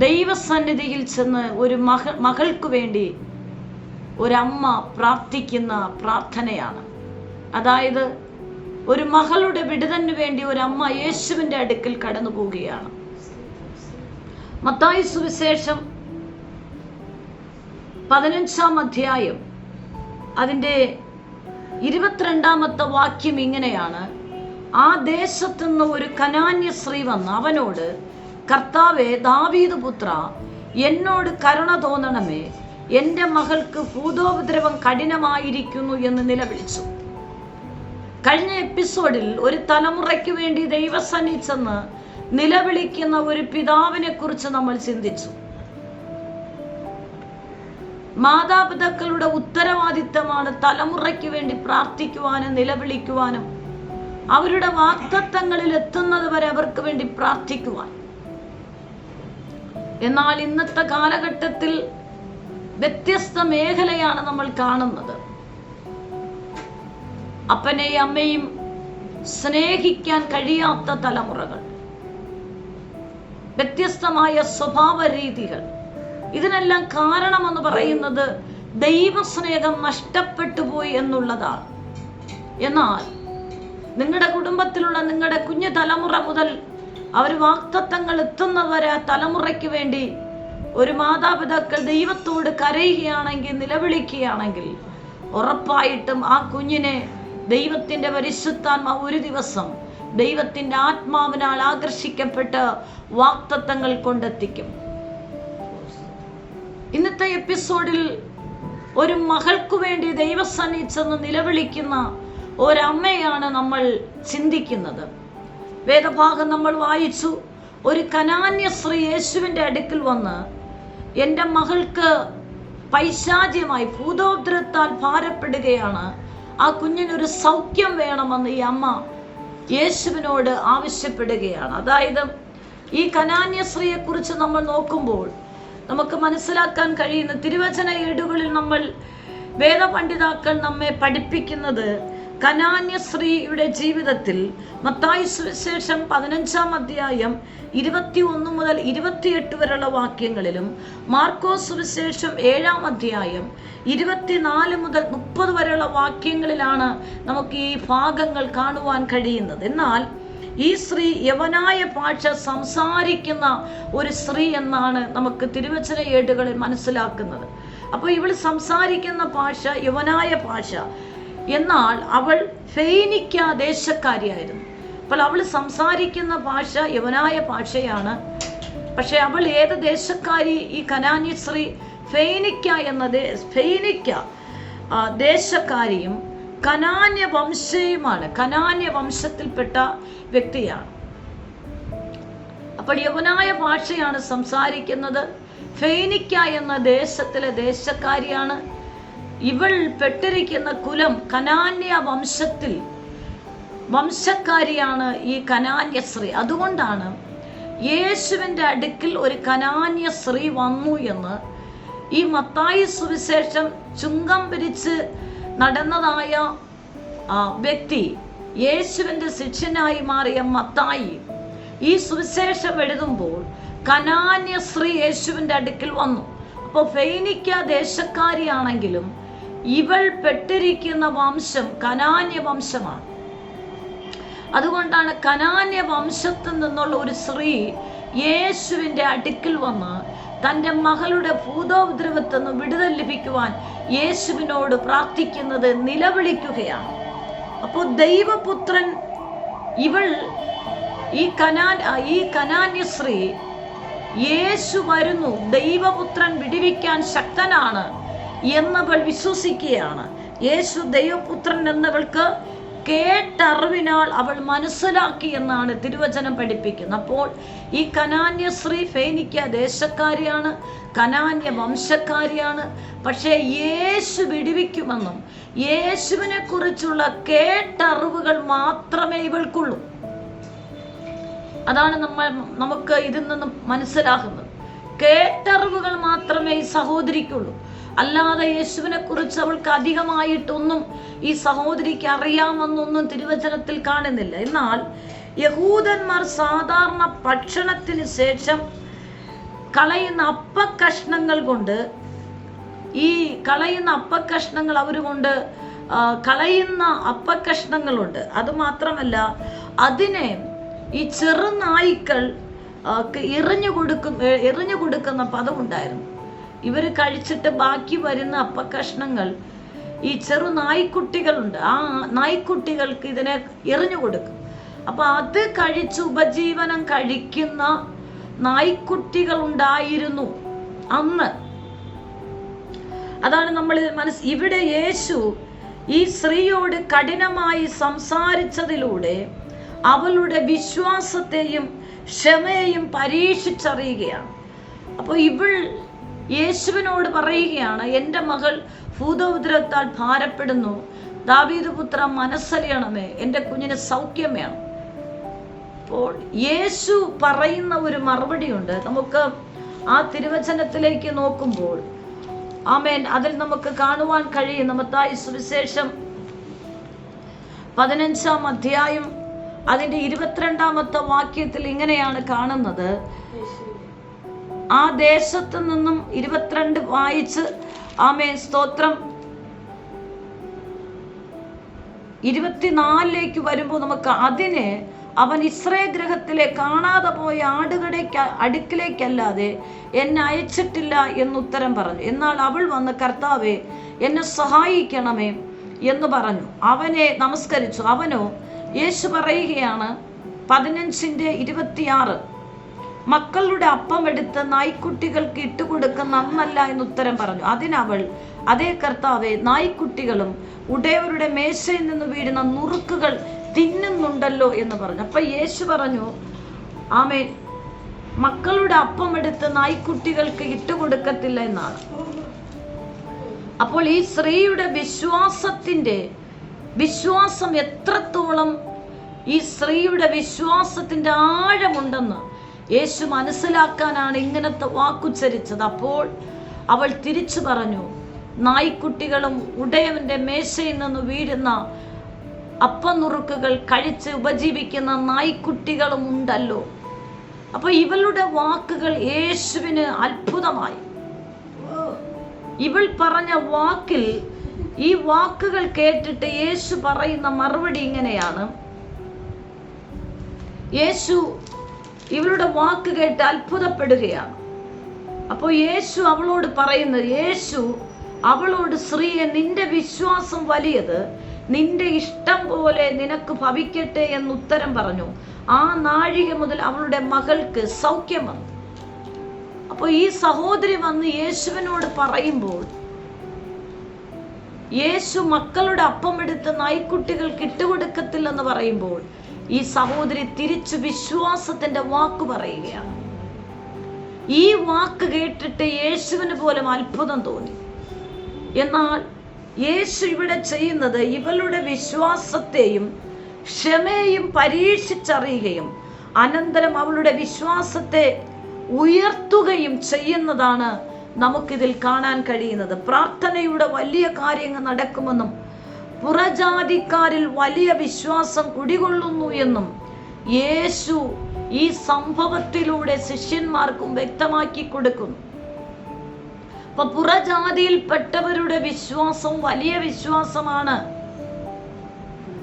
ദൈവസന്നിധിയിൽ ചെന്ന് ഒരു മക മകൾക്ക് വേണ്ടി ഒരമ്മ പ്രാർത്ഥിക്കുന്ന പ്രാർത്ഥനയാണ്. അതായത് ഒരു മകളുടെ വിടുതന് വേണ്ടി ഒരമ്മ യേശുവിന്റെ അടുക്കൽ കടന്നു പോവുകയാണ്. മത്തായി സുവിശേഷം പതിനഞ്ചാം അധ്യായം അതിന്റെ ഇരുപത്തിരണ്ടാമത്തെ വാക്യം ഇങ്ങനെയാണ്. ആ ദേശത്തുനിന്ന് ഒരു കനാന്യ സ്ത്രീ വന്ന് അവനോട് കർത്താവെ ദാവീദ് പുത്ര എന്നോട് കരുണ തോന്നണമേ. എന്റെ മകൾക്ക് ഭൂതോപദ്രവം കഠിനമായിരിക്കുന്നു എന്ന് നിലവിളിച്ചു. കഴിഞ്ഞ എപ്പിസോഡിൽ ഒരു തലമുറയ്ക്ക് വേണ്ടി ദൈവസന്നി ചെന്ന് നിലവിളിക്കുന്ന ഒരു പിതാവിനെ കുറിച്ച് നമ്മൾ ചിന്തിച്ചു. മാതാപിതാക്കളുടെ ഉത്തരവാദിത്തമാണ് തലമുറയ്ക്ക് വേണ്ടി പ്രാർത്ഥിക്കുവാനും നിലവിളിക്കുവാനും. അവരുടെ വാക്തത്വങ്ങളിൽ എത്തുന്നത് വരെ അവർക്ക് വേണ്ടി പ്രാർത്ഥിക്കുവാൻ. എന്നാൽ ഇന്നത്തെ കാലഘട്ടത്തിൽ വ്യത്യസ്ത മേഖലയാണ് നമ്മൾ കാണുന്നത്. അപ്പനെയും അമ്മയും സ്നേഹിക്കാൻ കഴിയാത്ത തലമുറകൾ വ്യത്യസ്തമായ സ്വഭാവ രീതികൾ ഇതിനെല്ലാം കാരണമെന്ന് പറയുന്നത് ദൈവസ്നേഹം നഷ്ടപ്പെട്ടു പോയി എന്നുള്ളതാണ്. എന്നാൽ നിങ്ങളുടെ കുടുംബത്തിലുള്ള നിങ്ങളുടെ കുഞ്ഞു തലമുറ മുതൽ അവർ വാക്തത്വങ്ങൾ എത്തുന്നവരെ തലമുറയ്ക്ക് വേണ്ടി ഒരു മാതാപിതാക്കൾ ദൈവത്തോട് കരയുകയാണെങ്കിൽ നിലവിളിക്കുകയാണെങ്കിൽ ഉറപ്പായിട്ടും ആ കുഞ്ഞിനെ ദൈവത്തിന്റെ പരിശുദ്ധാത്മ ഒരു ദിവസം ദൈവത്തിന്റെ ആത്മാവിനാൽ ആകർഷിക്കപ്പെട്ട് വാക്തത്വങ്ങൾ കൊണ്ടെത്തിക്കും. ഇന്നത്തെ എപ്പിസോഡിൽ ഒരു മകൾക്കു വേണ്ടി ദൈവസന്നിച്ചെന്ന് നിലവിളിക്കുന്ന ഒരമ്മയാണ് നമ്മൾ ചിന്തിക്കുന്നത്. വേദഭാഗം നമ്മൾ വായിച്ചു. ഒരു കനാന്യ സ്ത്രീ യേശുവിന്റെ അടുക്കിൽ വന്ന് എന്റെ മകൾക്ക് പൈശാചിയമായി ഭൂതോദ്രത്താൽ ഭാരപ്പെടുകയാണ്. ആ കുഞ്ഞിനൊരു സൗഖ്യം വേണമെന്ന് ഈ അമ്മ യേശുവിനോട് ആവശ്യപ്പെടുകയാണ്. അതായത് ഈ കനാന്യ സ്ത്രീയെക്കുറിച്ച് നമ്മൾ നോക്കുമ്പോൾ നമുക്ക് മനസ്സിലാക്കാൻ കഴിയുന്ന തിരുവചന ഏടുകളിൽ നമ്മൾ വേദപണ്ഡിതാക്കൾ നമ്മെ പഠിപ്പിക്കുന്നത് കനാന്യ സ്ത്രീയുടെ ജീവിതത്തിൽ മത്തായി സുവിശേഷം പതിനഞ്ചാം അധ്യായം ഇരുപത്തി ഒന്ന് മുതൽ ഇരുപത്തിയെട്ട് വരെയുള്ള വാക്യങ്ങളിലും മാർക്കോ സുവിശേഷം ഏഴാം അധ്യായം ഇരുപത്തിനാല് മുതൽ മുപ്പത് വരെയുള്ള വാക്യങ്ങളിലാണ് നമുക്ക് ഈ ഭാഗങ്ങൾ കാണുവാൻ കഴിയുന്നത്. എന്നാൽ ഈ സ്ത്രീ യവനായ ഭാഷ സംസാരിക്കുന്ന ഒരു സ്ത്രീ എന്നാണ് നമുക്ക് തിരുവചന ഏടുകളിൽ മനസ്സിലാക്കുന്നത്. അപ്പോൾ ഇവൾ സംസാരിക്കുന്ന ഭാഷ യവനായ ഭാഷ എന്നാൽ അവൾ ഫെയ്നിക്ക ദേശക്കാരിയായിരുന്നു. അപ്പോൾ അവൾ സംസാരിക്കുന്ന ഭാഷ യവനായ ഭാഷയാണ്. പക്ഷെ അവൾ ഏത് ദേശക്കാരി? ഈ കനാന്യ സ്ത്രീ ഫെയ്നിക്ക എന്ന ഫെയ്നിക്ക ദേശക്കാരിയും കനാന്യ വംശയുമാണ്. കനാന്യ വംശത്തിൽപ്പെട്ട വ്യക്തിയാണ്. അപ്പോൾ യവനായ ഭാഷയാണ് സംസാരിക്കുന്നത്. ഫെയ്നിക്ക എന്ന ദേശത്തിലെ ദേശക്കാരിയാണ് ഇവൾ പെട്ടിരിക്കുന്ന കുലം കനാന്യ വംശത്തിൽ വംശക്കാരിയാണ് ഈ കനാന്യ സ്ത്രീ. അതുകൊണ്ടാണ് യേശുവിന്റെ അടുക്കിൽ ഒരു കനാന്യ സ്ത്രീ വന്നു എന്ന് ഈ മത്തായി സുവിശേഷം ചുങ്കം പിരിച്ച് നടന്നതായ വ്യക്തി യേശുവിന്റെ ശിഷ്യനായി മാറിയ മത്തായി ഈ സുവിശേഷം എഴുതുമ്പോൾ കനാന്യ സ്ത്രീ യേശുവിന്റെ അടുക്കിൽ വന്നു. അപ്പോൾ ഫെയ്നിക്ക ദേശക്കാരിയാണെങ്കിലും ഇവൾ പെട്ടിരിക്കുന്ന വംശം കനാന്യ വംശമാണ്. അതുകൊണ്ടാണ് കനാന്യ വംശത്തിൽ നിന്നുള്ള ഒരു സ്ത്രീ യേശുവിന്റെ അടുക്കിൽ വന്ന് തന്റെ മകളുടെ ഭൂതോപദ്രവത്തിൽ നിന്ന് വിടുതൽ ലഭിക്കുവാൻ യേശുവിനോട് പ്രാർത്ഥിക്കുന്നത് നിലവിളിക്കുകയാണ്. അപ്പോൾ ദൈവപുത്രൻ ഇവൾ ഈ കനാൻ ഈ കനാന്യ സ്ത്രീ യേശു വരുന്നു. ദൈവപുത്രൻ വിടിവിക്കാൻ ശക്തനാണ്. എന്നവൾ വിശ്വസിക്കുകയാണ്. യേശു ദൈവപുത്രൻ എന്നവൾക്ക് കേട്ടറിവിനാൽ അവൾ മനസ്സിലാക്കി എന്നാണ് തിരുവചനം പഠിപ്പിക്കുന്നത്. അപ്പോൾ ഈ കനാന്യ സ്ത്രീ ഫേനിക്ക ദേശക്കാരിയാണ് കനാന്യ വംശക്കാരിയാണ്. പക്ഷേ യേശു വിടിവിക്കുമെന്നും യേശുവിനെ കുറിച്ചുള്ള കേട്ടറിവുകൾ മാത്രമേ ഇവൾക്കുള്ളൂ. അതാണ് നമ്മൾ നമുക്ക് ഇതിൽ നിന്നും മനസ്സിലാകുന്നത്. കേട്ടറിവുകൾ മാത്രമേ ഈ സഹോദരിക്കുള്ളൂ. അല്ലാതെ യേശുവിനെ കുറിച്ച് അവൾക്ക് അധികമായിട്ടൊന്നും ഈ സഹോദരിക്ക് അറിയാമെന്നൊന്നും തിരുവചനത്തിൽ കാണുന്നില്ല. എന്നാൽ യഹൂദന്മാർ സാധാരണ ഭക്ഷണത്തിന് ശേഷം കളയുന്ന അപ്പക്കഷ്ണങ്ങൾ കൊണ്ട് ഈ കളയുന്ന അപ്പക്കഷ്ണങ്ങൾ അവർ കൊണ്ട് കളയുന്ന അപ്പക്കഷ്ണങ്ങളുണ്ട് അത് മാത്രമല്ല അതിനെ ഈ ചെറുനായ്ക്കൾ എറിഞ്ഞു കൊടുക്കും എറിഞ്ഞു കൊടുക്കുന്ന പദമുണ്ടായിരുന്നു ഇവർ കഴിച്ചിട്ട് ബാക്കി വരുന്ന അപ്പക്കഷ്ണങ്ങൾ. ഈ ചെറു നായ്ക്കുട്ടികളുണ്ട്. ആ നായ്ക്കുട്ടികൾക്ക് ഇതിനെ എറിഞ്ഞു കൊടുക്കും. അപ്പൊ അത് കഴിച്ച് ഉപജീവനം കഴിക്കുന്ന നായ്ക്കുട്ടികൾ ഉണ്ടായിരുന്നു അന്ന്. അതാണ് നമ്മൾ മനസ്സ് ഇവിടെ യേശു ഈ സ്ത്രീയോട് കഠിനമായി സംസാരിച്ചതിലൂടെ അവളുടെ വിശ്വാസത്തെയും ക്ഷമയെയും പരീക്ഷിച്ചറിയുകയാണ്. അപ്പോൾ ഇവൾ യേശുവിനോട് പറയുകയാണ് എന്റെ മകൾ ഭൂതോദ്രവത്താൽ ഭാരപ്പെടുന്നു. ദാവീദ് പുത്ര മനസ്സലിയണമേ. എന്റെ കുഞ്ഞിന് സൗഖ്യം വേണം അപ്പോൾ യേശു പറയുന്ന ഒരു മറുപടിയുണ്ട്. നമുക്ക് ആ തിരുവചനത്തിലേക്ക് നോക്കുമ്പോൾ ആമേൻ അതിൽ നമുക്ക് കാണുവാൻ കഴിയും മത്തായി സുവിശേഷം പതിനഞ്ചാം അധ്യായം അതിന്റെ ഇരുപത്തിരണ്ടാമത്തെ വാക്യത്തിൽ ഇങ്ങനെയാണ് കാണുന്നത്. ആ ദേശത്ത് നിന്നും ഇരുപത്തിരണ്ട് വായിച്ച് ആമേ സ്തോത്രം. ഇരുപത്തിനാലിലേക്ക് വരുമ്പോൾ നമുക്ക് അതിനെ അവൻ ഇസ്രേ ഗ്രഹത്തിലെ കാണാതെ പോയ ആടുകടയ്ക്ക് അടുക്കിലേക്കല്ലാതെ എന്നെ അയച്ചിട്ടില്ല എന്നുത്തരം പറഞ്ഞു. എന്നാൽ അവൾ വന്ന് കർത്താവെ എന്നെ സഹായിക്കണമേ എന്ന് പറഞ്ഞു. അവനെ നമസ്കരിച്ചു. അവനോ യേശു പറയുകയാണ് പതിനഞ്ചിന്റെ ഇരുപത്തിയാറ്. മക്കളുടെ അപ്പം എടുത്ത് നായ്ക്കുട്ടികൾക്ക് ഇട്ടുകൊടുക്കുന്ന നന്നല്ല എന്ന് ഉത്തരം പറഞ്ഞു. അതിനവൾ അതേ കർത്താവെ നായ്ക്കുട്ടികളും ഉടയവരുടെ മേശയിൽ നിന്ന് വീഴുന്ന നുറുക്കുകൾ തിന്നുന്നുണ്ടല്ലോ എന്ന് പറഞ്ഞു. അപ്പൊ യേശു പറഞ്ഞു ആമേ മക്കളുടെ അപ്പം എടുത്ത് നായ്ക്കുട്ടികൾക്ക് ഇട്ടുകൊടുക്കത്തില്ല എന്നാണ്. അപ്പോൾ ഈ സ്ത്രീയുടെ വിശ്വാസത്തിന്റെ വിശ്വാസം എത്രത്തോളം ഈ സ്ത്രീയുടെ വിശ്വാസത്തിന്റെ ആഴമുണ്ടെന്ന് യേശു മനസ്സിലാക്കാനാണ് ഇങ്ങനത്തെ വാക്കുച്ചരിച്ചത്. അപ്പോൾ അവൾ തിരിച്ചു പറഞ്ഞു നായ്ക്കുട്ടികളും ഉടയവന്റെ മേശയിൽ നിന്ന് വീഴുന്ന അപ്പനുറുക്കുകൾ കഴിച്ച് ഉപജീവിക്കുന്ന നായ്ക്കുട്ടികളും ഉണ്ടല്ലോ. അപ്പൊ ഇവളുടെ വാക്കുകൾ യേശുവിന് അത്ഭുതമായി. ഇവൾ പറഞ്ഞ വാക്കിൽ ഈ വാക്കുകൾ കേട്ടിട്ട് യേശു പറയുന്ന മറുപടി ഇങ്ങനെയാണ്. യേശു ഇവളുടെ വാക്ക് കേട്ട് അത്ഭുതപ്പെടുകയാണ്. അപ്പോൾ യേശു അവളോട് പറയുന്നത് യേശു അവളോട് സ്ത്രീയെ നിന്റെ വിശ്വാസം വലിയത് നിന്റെ ഇഷ്ടം പോലെ നിനക്ക് ഭവിക്കട്ടെ എന്ന് ഉത്തരം പറഞ്ഞു. ആ നാഴിക മുതൽ അവളുടെ മകൾക്ക് സൗഖ്യം വന്നു. അപ്പോൾ ഈ സഹോദരി വന്ന് യേശുവിനോട് പറയുമ്പോൾ യേശു മക്കളുടെ അപ്പം എടുത്ത് നായ്ക്കുട്ടികൾക്ക് ഇട്ടുകൊടുക്കത്തില്ലെന്ന് പറയുമ്പോൾ ഈ സഹോദരി തിരിച്ചു വിശ്വാസത്തിന്റെ വാക്ക് പറയുകയാണ്. ഈ വാക്ക് കേട്ടിട്ട് യേശുവിന് പോലും അത്ഭുതം തോന്നി. എന്നാൽ യേശു ഇവിടെ ചെയ്യുന്നത് ഇവളുടെ വിശ്വാസത്തെയും ക്ഷമയെയും പരീക്ഷിച്ചറിയുകയും അനന്തരം അവളുടെ വിശ്വാസത്തെ ഉയർത്തുകയും ചെയ്യുന്നതാണ് നമുക്കിതിൽ കാണാൻ കഴിയുന്നത്. പ്രാർത്ഥനയുടെ വലിയ കാര്യങ്ങൾ നടക്കുമെന്നും പുറജാതിക്കാരിൽ വലിയ വിശ്വാസം കുടികൊള്ളുന്നു എന്നും യേശു ഈ സംഭവത്തിലൂടെ ശിഷ്യന്മാർക്കും വ്യക്തമാക്കി കൊടുക്കുന്നു അപ്പൊ പുറജാതിയിൽപ്പെട്ടവരുടെ വിശ്വാസം വലിയ വിശ്വാസമാണ്.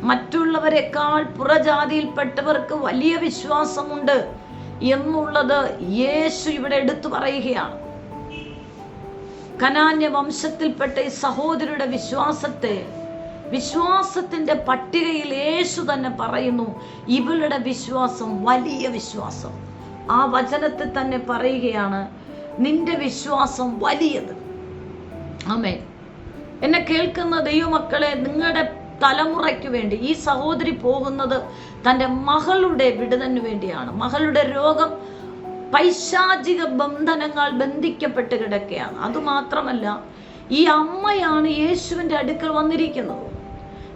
മറ്റുള്ളവരെക്കാൾ പുറജാതിയിൽപ്പെട്ടവർക്ക് വലിയ വിശ്വാസമുണ്ട് എന്നുള്ളത് യേശു ഇവിടെ എടുത്തു പറയുകയാണ്. കനാന്യ വംശത്തിൽപ്പെട്ട ഈ സഹോദരിയുടെ വിശ്വാസത്തെ വിശ്വാസത്തിന്റെ പട്ടികയിൽ യേശു തന്നെ പറയുന്നു ഇവളുടെ വിശ്വാസം വലിയ വിശ്വാസം. ആ വചനത്തെ തന്നെ പറയുകയാണ് നിന്റെ വിശ്വാസം വലിയത്. ആമേ എന്നെ കേൾക്കുന്ന ദൈവമക്കളെ നിങ്ങളുടെ തലമുറയ്ക്ക് വേണ്ടി ഈ സഹോദരി പോകുന്നത് തന്റെ മകളുടെ വിടുതന് വേണ്ടിയാണ്. മകളുടെ രോഗം പൈശാചിക ബന്ധനങ്ങൾ ബന്ധിക്കപ്പെട്ട് കിടക്കുകയാണ്. അതുമാത്രമല്ല ഈ അമ്മയാണ് യേശുവിന്റെ അടുക്കൽ വന്നിരിക്കുന്നത്.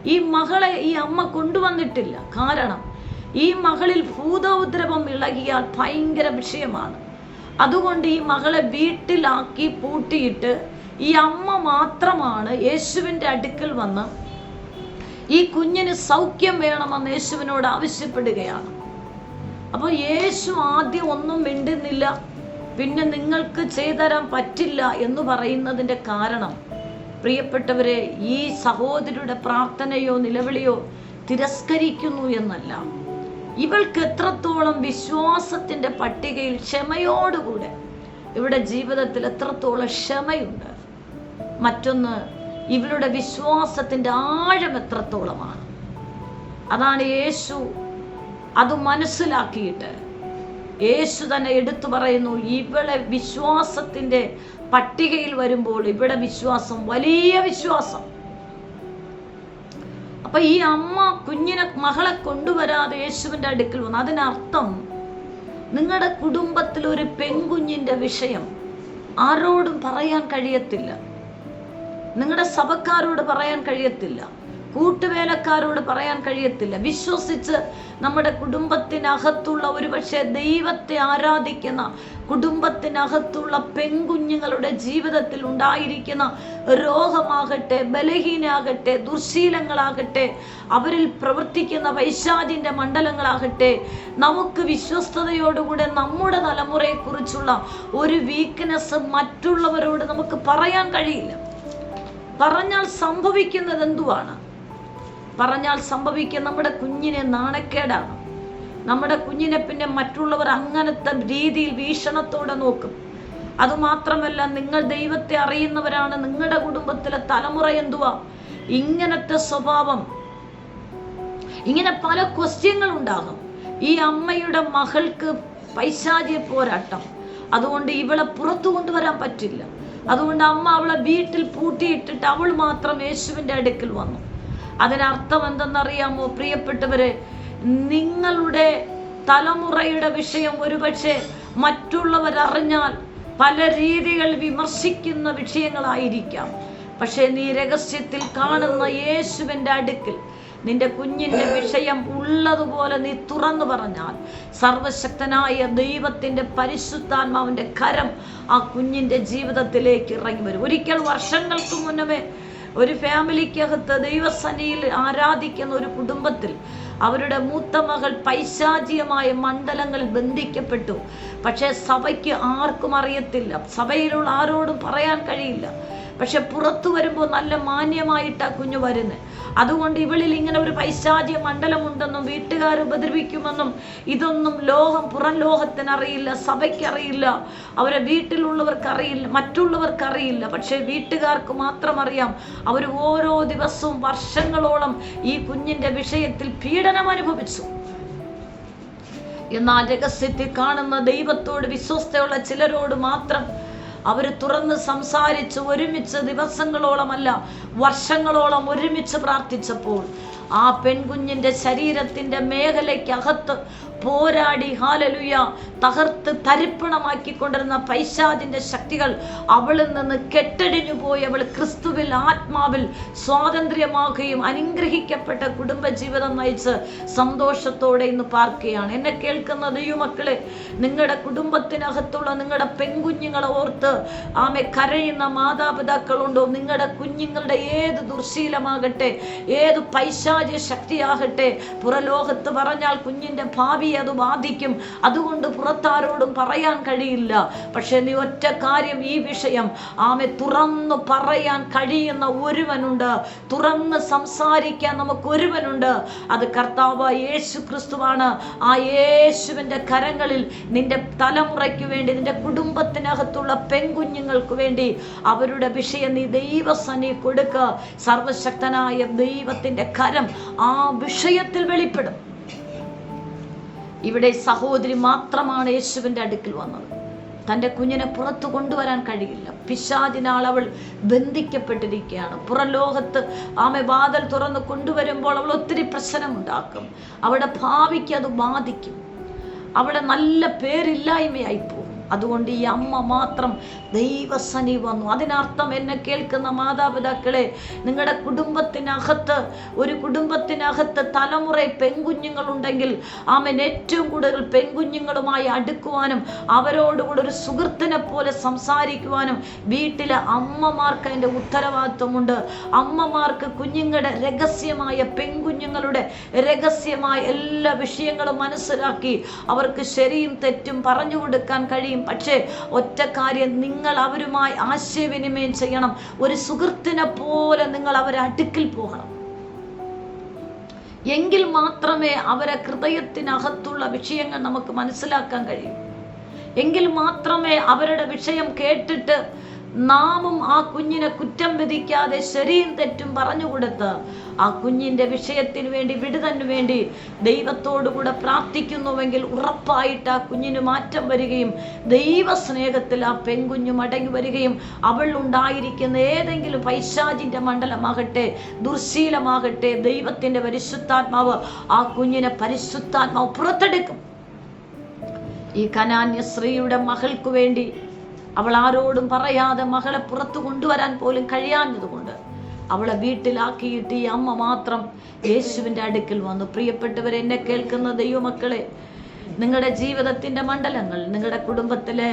ഈ മകളെ ഈ അമ്മ കൊണ്ടുവന്നിട്ടില്ല. കാരണം ഈ മകളിൽ ഭൂതോദ്രവം ഇളകിയാൽ ഭയങ്കര വിഷയമാണ്. അതുകൊണ്ട് ഈ മകളെ വീട്ടിലാക്കി പൂട്ടിയിട്ട് ഈ അമ്മ മാത്രമാണ് യേശുവിന്റെ അടുക്കൽ വന്ന് ഈ കുഞ്ഞിന് സൗഖ്യം വേണമെന്ന് യേശുവിനോട് ആവശ്യപ്പെടുകയാണ്. അപ്പോൾ യേശു ആദ്യം ഒന്നും മിണ്ടുന്നില്ല. പിന്നെ നിങ്ങൾക്ക് ചെയ്തരാൻ പറ്റില്ല എന്ന് പറയുന്നതിന്റെ കാരണം പ്രിയപ്പെട്ടവരെ ഈ സഹോദരിയുടെ പ്രാർത്ഥനയോ നിലവിളിയോ തിരസ്കരിക്കുന്നു എന്നല്ല. ഇവൾക്ക് എത്രത്തോളം വിശ്വാസത്തിന്റെ പട്ടികയിൽ ക്ഷമയോടുകൂടെ ഇവിടെ ജീവിതത്തിൽ എത്രത്തോളം ക്ഷമയുണ്ട്. മറ്റൊന്ന് ഇവളുടെ വിശ്വാസത്തിന്റെ ആഴം എത്രത്തോളമാണ്. അതാണ് യേശു അത് മനസ്സിലാക്കിയിട്ട് യേശു തന്നെ എടുത്തു പറയുന്നു ഇവളെ വിശ്വാസത്തിന്റെ പട്ടികയിൽ വരുമ്പോൾ ഇവിടെ വിശ്വാസം വലിയ വിശ്വാസം. അപ്പൊ ഈ അമ്മ കുഞ്ഞിനെ മകളെ കൊണ്ടുവരാതെ യേശുവിന്റെ അടുക്കൽ വന്നു. അതിനർത്ഥം നിങ്ങളുടെ കുടുംബത്തിൽ ഒരു പെൺകുഞ്ഞിന്റെ വിഷയം ആരോടും പറയാൻ കഴിയത്തില്ല. നിങ്ങളുടെ സഭക്കാരോട് പറയാൻ കഴിയത്തില്ല. കൂട്ടുവേലക്കാരോട് പറയാൻ കഴിയത്തില്ല. വിശ്വസിച്ച് നമ്മുടെ കുടുംബത്തിനകത്തുള്ള ഒരു പക്ഷേ ദൈവത്തെ ആരാധിക്കുന്ന കുടുംബത്തിനകത്തുള്ള പെൺകുഞ്ഞുങ്ങളുടെ ജീവിതത്തിൽ ഉണ്ടായിരിക്കുന്ന രോഗമാകട്ടെ ബലഹീനാകട്ടെ ദുർശീലങ്ങളാകട്ടെ അവരിൽ പ്രവർത്തിക്കുന്ന വൈശാദിന്റെ മണ്ഡലങ്ങളാകട്ടെ നമുക്ക് വിശ്വസ്തയോടുകൂടെ നമ്മുടെ തലമുറയെക്കുറിച്ചുള്ള ഒരു വീക്ക്നെസ് മറ്റുള്ളവരോട് നമുക്ക് പറയാൻ കഴിയില്ല. പറഞ്ഞാൽ സംഭവിക്കുന്നത് എന്തുവാണ്? പറഞ്ഞാൽ സംഭവിക്കുക നമ്മുടെ കുഞ്ഞിനെ നാണക്കേടാണ്. നമ്മുടെ കുഞ്ഞിനെ പിന്നെ മറ്റുള്ളവർ അങ്ങനത്തെ രീതിയിൽ വീക്ഷണത്തോടെ നോക്കും. അതുമാത്രമല്ല നിങ്ങൾ ദൈവത്തെ അറിയുന്നവരാണ് നിങ്ങളുടെ കുടുംബത്തിലെ തലമുറ എന്തുവാ? ഇങ്ങനത്തെ സ്വഭാവം. ഇങ്ങനെ പല ക്വസ്റ്റ്യങ്ങൾ ഉണ്ടാകും. ഈ അമ്മയുടെ മകൾക്ക് പൈശാചിയ പോരാട്ടം. അതുകൊണ്ട് ഇവളെ പുറത്തു കൊണ്ടുവരാൻ പറ്റില്ല. അതുകൊണ്ട് അമ്മ അവളെ വീട്ടിൽ പൂട്ടിയിട്ടിട്ട് അവൾ മാത്രം യേശുവിന്റെ അടുക്കൽ വന്നു. അതിനർത്ഥം എന്തെന്നറിയാമോ? പ്രിയപ്പെട്ടവരെ നിങ്ങളുടെ തലമുറയുടെ വിഷയം ഒരുപക്ഷെ മറ്റുള്ളവർ അറിഞ്ഞാൽ പല രീതികൾ വിമർശിക്കുന്ന വിഷയങ്ങളായിരിക്കാം. പക്ഷേ നീ രഹസ്യത്തിൽ കാണുന്ന യേശുവിന്റെ അടുക്കൽ നിന്റെ കുഞ്ഞിന്റെ വിഷയം ഉള്ളതുപോലെ നീ തുറന്നു പറഞ്ഞാൽ സർവശക്തനായ ദൈവത്തിന്റെ പരിശുദ്ധാത്മാവിന്റെ കരം ആ കുഞ്ഞിന്റെ ജീവിതത്തിലേക്ക് ഇറങ്ങി വരും. ഒരിക്കൽ വർഷങ്ങൾക്ക് മുന്നമേ ഒരു ഫാമിലിക്കകത്ത് ദൈവസന്നിയിൽ ആരാധിക്കുന്ന ഒരു കുടുംബത്തിൽ അവരുടെ മൂത്ത മകൾ പൈശാചികമായ മണ്ഡലങ്ങളിൽ ബന്ധിക്കപ്പെട്ടു. പക്ഷേ സഭയ്ക്ക് ആർക്കും അറിയത്തില്ല. സഭയിലുള്ള ആരോടും പറയാൻ കഴിയില്ല. പക്ഷെ പുറത്തു വരുമ്പോൾ നല്ല മാന്യമായിട്ടാണ് കുഞ്ഞു വരുന്നത് അതുകൊണ്ട് ഇവളിൽ ഇങ്ങനെ ഒരു പൈശാചിക മണ്ഡലമുണ്ടെന്നും വീട്ടുകാർ ഉപദ്രവിക്കുമെന്നും ഇതൊന്നും ലോകം പുറം ലോകത്തിന് അറിയില്ല സഭയ്ക്ക് അറിയില്ല അവരെ വീട്ടിലുള്ളവർക്കറിയില്ല മറ്റുള്ളവർക്കറിയില്ല. പക്ഷെ വീട്ടുകാർക്ക് മാത്രം അറിയാം അവർ ഓരോ ദിവസവും വർഷങ്ങളോളം ഈ കുഞ്ഞിന്റെ വിഷയത്തിൽ പീഡനം അനുഭവിച്ചു. എന്നാൽ രഹസ്യത്തിൽ കാണുന്ന ദൈവത്തോട് വിശ്വസ്തയുള്ള ചിലരോട് മാത്രം അവർ തുറന്ന് സംസാരിച്ച് ഒരുമിച്ച് ദിവസങ്ങളോളമല്ല വർഷങ്ങളോളം ഒരുമിച്ച് പ്രാർത്ഥിച്ചപ്പോൾ ആ പെൺകുഞ്ഞിന്റെ ശരീരത്തിന്റെ മേഖലയ്ക്കകത്ത് പോരാടി ഹാലലുയ തകർത്ത് തരിപ്പണമാക്കിക്കൊണ്ടിരുന്ന പൈശാദിന്റെ ശക്തികൾ അവളിൽ നിന്ന് കെട്ടടിഞ്ഞു പോയി. അവൾ ക്രിസ്തുവിൽ ആത്മാവിൽ സ്വാതന്ത്ര്യമാകുകയും അനുഗ്രഹിക്കപ്പെട്ട കുടുംബജീവിതം നയിച്ച് സന്തോഷത്തോടെ ഇന്ന് പാർക്കുകയാണ്. എന്നെ കേൾക്കുന്ന ദൈവമക്കളെ നിങ്ങളുടെ കുടുംബത്തിനകത്തുള്ള നിങ്ങളുടെ പെൺകുഞ്ഞുങ്ങളെ ഓർത്ത് ആമെ കരയുന്ന മാതാപിതാക്കളുണ്ടോ? നിങ്ങളുടെ കുഞ്ഞുങ്ങളുടെ ഏത് ദുർശീലമാകട്ടെ ഏത് പൈശാചി ശക്തിയാകട്ടെ? പുറലോകത്ത് പറഞ്ഞാൽ കുഞ്ഞിന്റെ ഭാവി അത് ബാധിക്കും അതുകൊണ്ട് പുറത്താരോടും പറയാൻ കഴിയില്ല. പക്ഷെ നീ ഒറ്റ കാര്യം ഈ വിഷയം. ആമെ തുറന്നു പറയാൻ കഴിയുന്ന ഒരുവനുണ്ട്. തുറന്ന് സംസാരിക്കാൻ നമുക്ക് ഒരുവനുണ്ട്. അത് കർത്താവ് യേശു ക്രിസ്തുവാണ് ആ യേശുവിന്റെ കരങ്ങളിൽ നിന്റെ തലമുറയ്ക്ക് വേണ്ടി നിന്റെ കുടുംബത്തിനകത്തുള്ള പെൺകുഞ്ഞുങ്ങൾക്ക് വേണ്ടി അവരുടെ വിഷയം നീ ദൈവസനി കൊടുക്കുക സർവശക്തനായ ദൈവത്തിന്റെ കരം ആ വിഷയത്തിൽ വെളിപ്പെടും. ഇവിടെ സഹോദരി മാത്രമാണ് യേശുവിന്റെ അടുക്കൽ വന്നത്. തന്റെ കുഞ്ഞിനെ പുറത്തു കൊണ്ടുവരാൻ കഴിയില്ല. പിശാദിനാൾ അവൾ ബന്ധിക്കപ്പെട്ടിരിക്കുകയാണ്. പുറലോകത്ത് ആമെ വാതിൽ തുറന്ന് കൊണ്ടുവരുമ്പോൾ അവൾ ഒത്തിരി പ്രശ്നമുണ്ടാക്കും. അവളുടെ ഭാവിക്ക് അത് ബാധിക്കും. അവിടെ നല്ല പേരില്ലായ്മയായി പോകും. അതുകൊണ്ട് ഈ അമ്മ മാത്രം ദൈവസനി വന്നു. അതിനർത്ഥം എന്നെ കേൾക്കുന്ന മാതാപിതാക്കളെ നിങ്ങളുടെ കുടുംബത്തിനകത്ത് ഒരു കുടുംബത്തിനകത്ത് തലമുറ പെൺകുഞ്ഞുങ്ങളുണ്ടെങ്കിൽ ആമൻ ഏറ്റവും കൂടുതൽ പെൺകുഞ്ഞുങ്ങളുമായി അടുക്കുവാനും അവരോടുകൂടെ ഒരു സുഹൃത്തിനെ പോലെ സംസാരിക്കുവാനും വീട്ടിലെ അമ്മമാർക്ക് അതിന്റെ ഉത്തരവാദിത്വമുണ്ട്. അമ്മമാർക്ക് കുഞ്ഞുങ്ങളുടെ രഹസ്യമായ പെൺകുഞ്ഞുങ്ങളുടെ രഹസ്യമായ എല്ലാ വിഷയങ്ങളും മനസ്സിലാക്കി അവർക്ക് ശരിയും തെറ്റും പറഞ്ഞു കൊടുക്കാൻ കഴിയും. പക്ഷേ ഒറ്റ കാര്യം നിങ്ങൾ അവരുമായി ആശയവിനിമയം ചെയ്യണം. ഒരു സുഹൃത്തിനെ പോലെ നിങ്ങൾ അവരെ അടുക്കിൽ പോകണം. എങ്കിൽ മാത്രമേ അവരെ ഹൃദയത്തിനകത്തുള്ള വിഷയങ്ങൾ നമുക്ക് മനസ്സിലാക്കാൻ കഴിയൂ. എങ്കിൽ മാത്രമേ അവരുടെ വിഷയം കേട്ടിട്ട് നാമും ആ കുഞ്ഞിനെ കുറ്റം വിധിക്കാതെ ശരിയും തെറ്റും പറഞ്ഞുകൊടുത്ത് ആ കുഞ്ഞിന്റെ വിഷയത്തിന് വേണ്ടി വിടുതന് വേണ്ടി ദൈവത്തോടുകൂടെ പ്രാർത്ഥിക്കുന്നുവെങ്കിൽ ഉറപ്പായിട്ട് ആ കുഞ്ഞിന് മാറ്റം വരികയും ദൈവസ്നേഹത്തിൽ ആ പെൺകുഞ്ഞു മടങ്ങി വരികയും അവൾ ഉണ്ടായിരിക്കുന്ന ഏതെങ്കിലും പൈശാചിന്റെ മണ്ഡലമാകട്ടെ ദുർശീലമാകട്ടെ ദൈവത്തിന്റെ പരിശുദ്ധാത്മാവ് ആ കുഞ്ഞിനെ പരിശുദ്ധാത്മാവ് പുറത്തെടുക്കും. ഈ കനാന്യ സ്ത്രീയുടെ മകൾക്ക് വേണ്ടി അവൾ ആരോടും പറയാതെ മകളെ പുറത്തു കൊണ്ടുവരാൻ പോലും കഴിയാഞ്ഞതുകൊണ്ട് അവളെ വീട്ടിലാക്കിയിട്ട് ഈ അമ്മ മാത്രം യേശുവിന്റെ അടുക്കൽ വന്നു. പ്രിയപ്പെട്ടവർ എന്നെ കേൾക്കുന്ന ദൈവമക്കളെ നിങ്ങളുടെ ജീവിതത്തിന്റെ മണ്ഡലങ്ങൾ നിങ്ങളുടെ കുടുംബത്തിലെ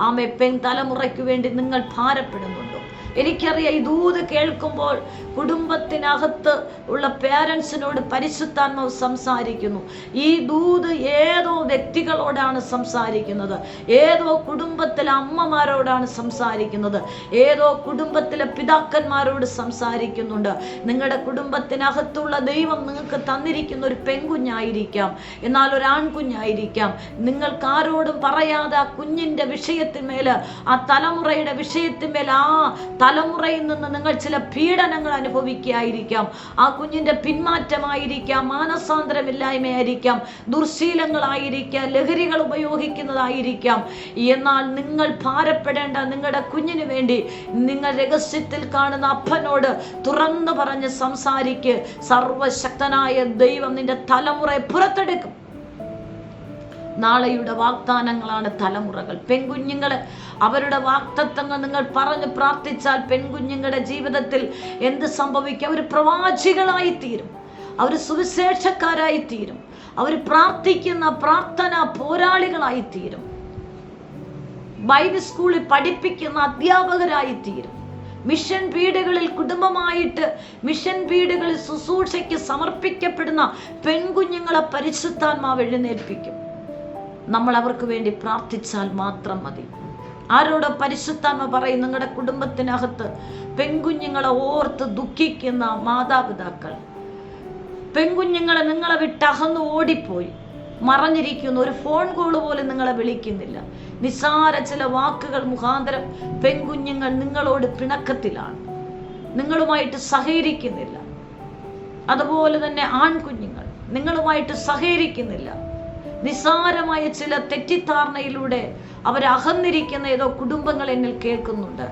ആ പെൺ തലമുറയ്ക്ക് വേണ്ടി നിങ്ങൾ ഭാരപ്പെടുന്നുണ്ടോ? എനിക്കറിയാം ഈ ദൂത് കേൾക്കുമ്പോൾ കുടുംബത്തിനകത്ത് ഉള്ള പേരൻസിനോട് പരിശുദ്ധാത്മാവ് സംസാരിക്കുന്നു. ഈ ദൂത് ഏതോ വ്യക്തികളോടാണ് സംസാരിക്കുന്നത്. ഏതോ കുടുംബത്തിലെ അമ്മമാരോടാണ് സംസാരിക്കുന്നത്. ഏതോ കുടുംബത്തിലെ പിതാക്കന്മാരോട് സംസാരിക്കുന്നുണ്ട്. നിങ്ങളുടെ കുടുംബത്തിനകത്തുള്ള ദൈവം നിങ്ങൾക്ക് തന്നിരിക്കുന്ന ഒരു പെൺകുഞ്ഞായിരിക്കാം. എന്നാൽ ഒരു ആൺകുഞ്ഞായിരിക്കാം. നിങ്ങൾക്ക് ആരോടും പറയാതെ ആ കുഞ്ഞിന്റെ വിഷയത്തിന്മേൽ ആ തലമുറയുടെ വിഷയത്തിന്മേൽ ആ തലമുറയിൽ നിന്ന് നിങ്ങൾ ചില പീഡനങ്ങൾ അനുഭവിക്കുകയായിരിക്കാം. ആ കുഞ്ഞിന്റെ പിന്മാറ്റമായിരിക്കാം മാനസാന്തരമില്ലായ്മയായിരിക്കാം ദുർശീലങ്ങളായിരിക്കാം ലഹരികൾ ഉപയോഗിക്കുന്നതായിരിക്കാം. എന്നാൽ നിങ്ങൾ ഭാരപ്പെടേണ്ട നിങ്ങളുടെ കുഞ്ഞിന് വേണ്ടി നിങ്ങൾ രഹസ്യത്തിൽ കാണുന്ന അപ്പനോട് തുറന്നു പറഞ്ഞ് സംസാരിക്ക്. സർവശക്തനായ ദൈവം നിന്റെ തലമുറയെ പുറത്തെടുക്കും. നാളെയുടെ വാഗ്ദാനങ്ങളാണ് തലമുറകൾ. പെൺകുഞ്ഞുങ്ങളെ അവരുടെ വാക്തത്വങ്ങൾ നിങ്ങൾ പറഞ്ഞ് പ്രാർത്ഥിച്ചാൽ പെൺകുഞ്ഞുങ്ങളുടെ ജീവിതത്തിൽ എന്ത് സംഭവിക്കും? അവർ പ്രവാചികളായി തീരും. അവർ സുവിശേഷക്കാരായി തീരും. അവർ പ്രാർത്ഥിക്കുന്ന പ്രാർത്ഥന പോരാളികളായി തീരും. ബൈബിൾ സ്കൂളിൽ പഠിപ്പിക്കുന്ന അധ്യാപകരായി തീരും. മിഷൻ വീടുകളിൽ കുടുംബമായിട്ട് മിഷൻ വീടുകളിൽ ശുശ്രൂഷയ്ക്ക് സമർപ്പിക്കപ്പെടുന്ന പെൺകുഞ്ഞുങ്ങളെ പരിശുദ്ധാത്മാവ് എഴുന്നേൽപ്പിക്കും. നമ്മൾ അവർക്ക് വേണ്ടി പ്രാർത്ഥിച്ചാൽ മാത്രം മതി. ആരോട് പരിശുദ്ധാത്മ പറയും നിങ്ങളുടെ കുടുംബത്തിനകത്ത് പെൺകുഞ്ഞുങ്ങളെ ഓർത്ത് ദുഃഖിക്കുന്ന മാതാപിതാക്കൾ. പെൺകുഞ്ഞുങ്ങളെ നിങ്ങളെ വിട്ടകന്ന് ഓടിപ്പോയി. മറഞ്ഞിരിക്കുന്നു ഒരു ഫോൺ കോൾ പോലും നിങ്ങളെ വിളിക്കുന്നില്ല. നിസ്സാര ചില വാക്കുകൾ മുഖാന്തരം പെൺകുഞ്ഞുങ്ങൾ നിങ്ങളോട് പിണക്കത്തിലാണ്. നിങ്ങളുമായിട്ട് സഹകരിക്കുന്നില്ല. അതുപോലെ തന്നെ ആൺകുഞ്ഞുങ്ങൾ നിങ്ങളുമായിട്ട് സഹകരിക്കുന്നില്ല. നിസ്സാരമായ ചില തെറ്റിദ്ധാരണയിലൂടെ അവരഹന്നിരിക്കുന്ന ഏതോ കുടുംബങ്ങൾ എന്നിൽ കേൾക്കുന്നുണ്ട്.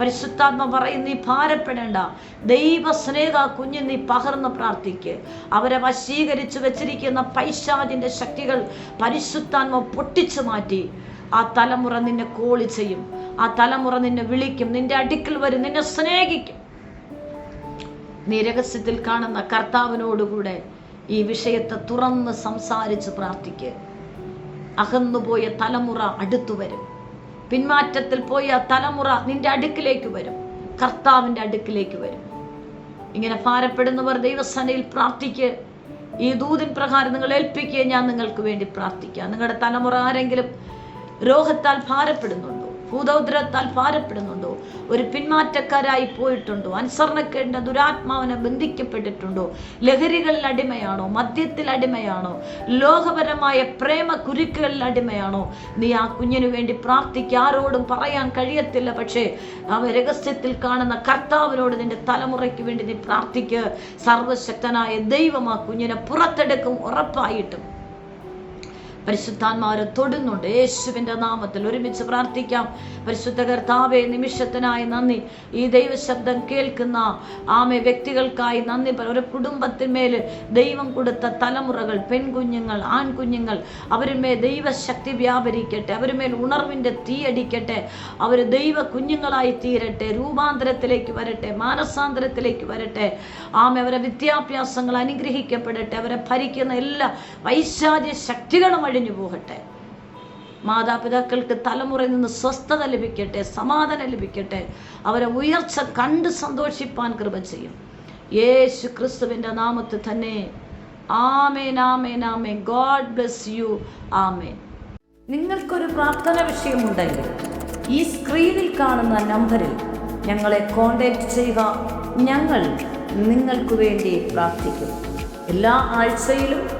പരിശുദ്ധാത്മ പറയും നീ ഭാരപ്പെടേണ്ട. ദൈവ സ്നേഹ കുഞ്ഞ് നീ പകർന്ന് പ്രാർത്ഥിക്ക്. അവരെ വശീകരിച്ച് വെച്ചിരിക്കുന്ന പൈശാചിന്റെ ശക്തികൾ പരിശുദ്ധാത്മ പൊട്ടിച്ചു മാറ്റി. ആ തലമുറ നിന്നെ കോളി ചെയ്യും. ആ തലമുറ നിന്നെ വിളിക്കും. നിന്റെ അടുക്കൽ വരും. നിന്നെ സ്നേഹിക്കും. നീ രഹസ്യത്തിൽ കാണുന്ന കർത്താവിനോടുകൂടെ ഈ വിഷയത്തെ തുറന്ന് സംസാരിച്ച് പ്രാർത്ഥിക്ക്. അകന്നുപോയ തലമുറ അടുത്തു വരും. പിന്മാറ്റത്തിൽ പോയ തലമുറ നിന്റെ അടുക്കിലേക്ക് വരും. കർത്താവിന്റെ അടുക്കിലേക്ക് വരും. ഇങ്ങനെ ഭാരപ്പെടുന്നവർ ദൈവസനയിൽ പ്രാർത്ഥിക്ക്. ഈ ദൂതിൻ പ്രകാരം നിങ്ങൾ ഏൽപ്പിക്കുക ഞാൻ നിങ്ങൾക്ക് വേണ്ടി പ്രാർത്ഥിക്കുക നിങ്ങളുടെ തലമുറ ആരെങ്കിലും രോഗത്താൽ ഭാരപ്പെടുന്നുണ്ടോ? ഭൂതൗദ്രത്താൽ ഭാരപ്പെടുന്നുണ്ടോ? ഒരു പിന്മാറ്റക്കാരായി പോയിട്ടുണ്ടോ? അനുസരണക്കേണ്ട ദുരാത്മാവിനെ ബന്ധിക്കപ്പെട്ടിട്ടുണ്ടോ? ലഹരികളിൽ അടിമയാണോ? മദ്യത്തിൽ അടിമയാണോ? ലോകപരമായ പ്രേമ കുരുക്കുകളിൽ അടിമയാണോ? നീ ആ കുഞ്ഞിനു വേണ്ടി പ്രാർത്ഥിക്കുക ആരോടും പറയാൻ കഴിയത്തില്ല പക്ഷേ അവ രഹസ്യത്തിൽ കാണുന്ന കർത്താവിനോട് നിന്റെ തലമുറയ്ക്ക് വേണ്ടി നീ പ്രാർത്ഥിക്കുക സർവശക്തനായ ദൈവം ആ കുഞ്ഞിനെ പുറത്തെടുക്കും ഉറപ്പായിട്ടും. പരിശുദ്ധാത്മാരെ തൊടുന്നുണ്ട്. യേശുവിന്റെ നാമത്തിൽ ഒരുമിച്ച് പ്രാർത്ഥിക്കാം. പരിശുദ്ധ കർത്താവെ നിമിഷത്തിനായി നന്ദി. ഈ ദൈവശബ്ദം കേൾക്കുന്ന ആമെ വ്യക്തികൾക്കായി നന്ദി ഒരു കുടുംബത്തിന്മേൽ ദൈവം കൊടുത്ത തലമുറകൾ പെൺകുഞ്ഞുങ്ങൾ ആൺകുഞ്ഞുങ്ങൾ അവരുമേൽ ദൈവശക്തി വ്യാപരിക്കട്ടെ അവരുമേൽ ഉണർവിന്റെ തീയടിക്കട്ടെ അവർ ദൈവ കുഞ്ഞുങ്ങളായി തീരട്ടെ രൂപാന്തരത്തിലേക്ക് വരട്ടെ മാനസാന്തരത്തിലേക്ക് വരട്ടെ. ആമെ അവരെ വിദ്യാഭ്യാസങ്ങൾ അനുഗ്രഹിക്കപ്പെടട്ടെ അവരെ ഭരിക്കുന്ന എല്ലാ വൈശാചി ശക്തികളും അഴിഞ്ഞു പോകട്ടെ മാതാപിതാക്കൾക്ക് തലമുറയിൽ നിന്ന് സ്വസ്ഥത ലഭിക്കട്ടെ സമാധാനം ലഭിക്കട്ടെ. അവരെ ഉയർച്ച കണ്ട് സന്തോഷിപ്പാൻ കൃപ ചെയ്യും. യേശു ക്രിസ്തുവിന്റെ നാമത്തിൽ തന്നെ ആമേൻ ആമേൻ ആമേൻ. God bless you. ആമേൻ. നിങ്ങൾക്കൊരു പ്രാർത്ഥന വിഷയമുണ്ടെങ്കിൽ ഈ സ്ക്രീനിൽ കാണുന്ന നമ്പറിൽ ഞങ്ങളെ കോൺടാക്റ്റ് ചെയ്യുക. ഞങ്ങൾ നിങ്ങൾക്ക് വേണ്ടി പ്രാർത്ഥിക്കും. എല്ലാ ആഴ്ചയിലും